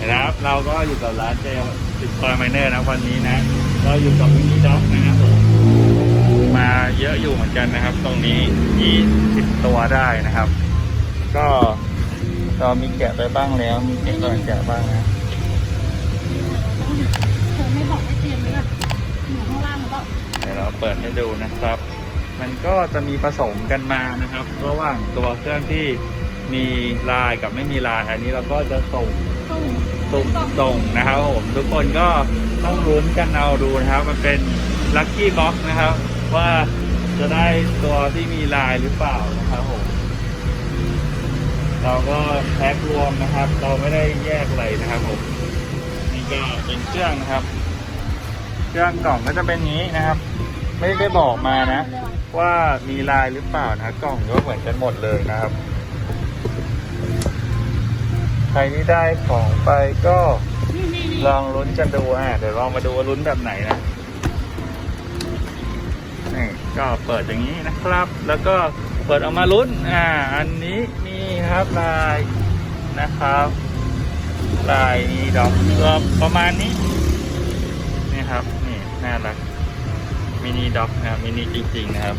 นะครับ เราก็อยู่กับร้านเจลติดคอยไมเนอร์นะวันนี้นะเราอยู่กับมินิด็อกนะครับผมมาเยอะอยู่เหมือนกันนะครับ ตรงนี้ยี่สิบตัวได้นะครับ ก็เรามีแกะไปบ้างแล้ว มีแกะกำลังแกะบ้างนะเธอไม่บอกให้เตรียมเลยอะอยู่ข้างล่างหรือเปล่าเดี๋ยวเราเปิดให้ดูนะครับ มันก็จะมีผสมกันมานะครับ ระหว่างตัวเครื่องที่มีลายกับไม่มีลาย อันนี้เราก็จะส่ง ส่งส่งนะครับผมทุกคนก็ต้องลุ้นกันเอาดูนะครับ มันเป็นลัคกี้บ็อกนะครับ ว่าจะได้ตัวที่มีลายหรือเปล่านะครับผมเราก็แพ็ครวมนะครับ เราไม่ได้แยกอะไรนะครับผมนี่ก็เป็นเครื่องนะครับ เครื่องกล่องก็จะเป็นนี้นะครับ ไม่ได้บอกมานะ ว่ามีลายหรือเปล่านะกล่องก็เหมือนกันหมดเลยนะครับ รที่ได้ของไปก็ลองลุ้นกันดูอะเดี๋ยวลองมาดูว่าลุ้นแบบไหนนะนี่ก็เปิดอย่างนี้นะครับ แล้วก็เปิดออกมาลุ้น อ่า อันนี้นี่ครับลายนะครับ ลายมีดอกตัวประมาณนี้ นี่ครับ นี่น่ารัก มินิด็อกนะมินิจริง ๆ นะครับ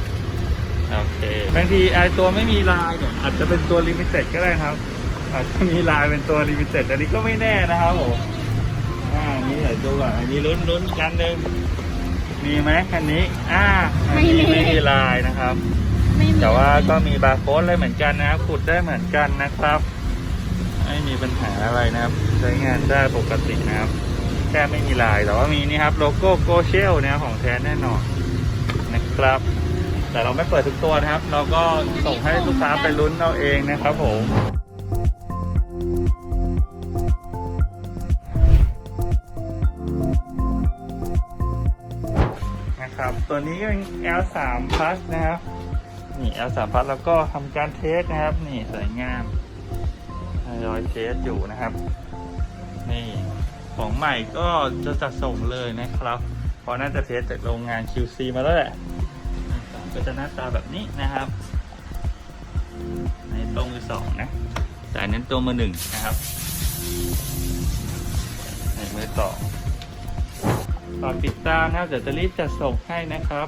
โอเค บางทีไอตัวไม่มีลายเนี่ยอาจจะเป็นตัวลิมิเต็ดก็ได้ครับ อาจจะมีลายเป็นตัวลิมิเต็ดอันนี้ก็ไม่แน่นะครับผมอ่านี่เดี๋ยวดูก่อนอันนี้ลุ้นลุ้นๆกันหนึ่งมีไหมคันนี้ อ่าอันนี้ไม่มีลายนะครับไม่มีแต่ว่าก็มีบาร์โค้ดอะไรเหมือนกันนะครับขุดได้เหมือนกันนะครับไม่มีปัญหาอะไรนะครับ ใช้งานได้ปกตินะครับ แค่ไม่มีลายแต่ว่ามีนี่ครับโลโก้โกเชลนะครับของแท้แน่นอนนะครับ แต่เราไม่เปิดทุกตัวนะครับ เราก็ส่งให้ลูกค้าไปลุ้นเอาเองนะครับผม ครับ ตัวนี้ก็เป็น L3 Plus นะครับ นี่ L3 Plus แล้วก็ทำการเทสนะครับ นี่สวยงามรอยเทสอยู่นะครับ นี่ของใหม่ก็จะจัดส่งเลยนะครับเพราะน่าจะเทสจากโรงงาน QC มาแล้วแหละก็จะหน้าตาแบบนี้นะครับ ในตัวมือสองนะแต่อันนั้นตัวมือหนึ่งนะครับ ฝากติดตามนะครับเดี๋ยวจะรีบจัดส่งให้นะครับ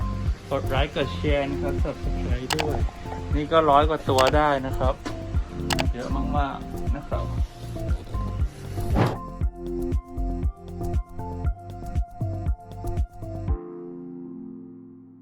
กดไลค์กดแชร์นะครับ subscribe ด้วย นี่ก็ร้อยกว่าตัวได้นะครับ เยอะมากๆนะครับ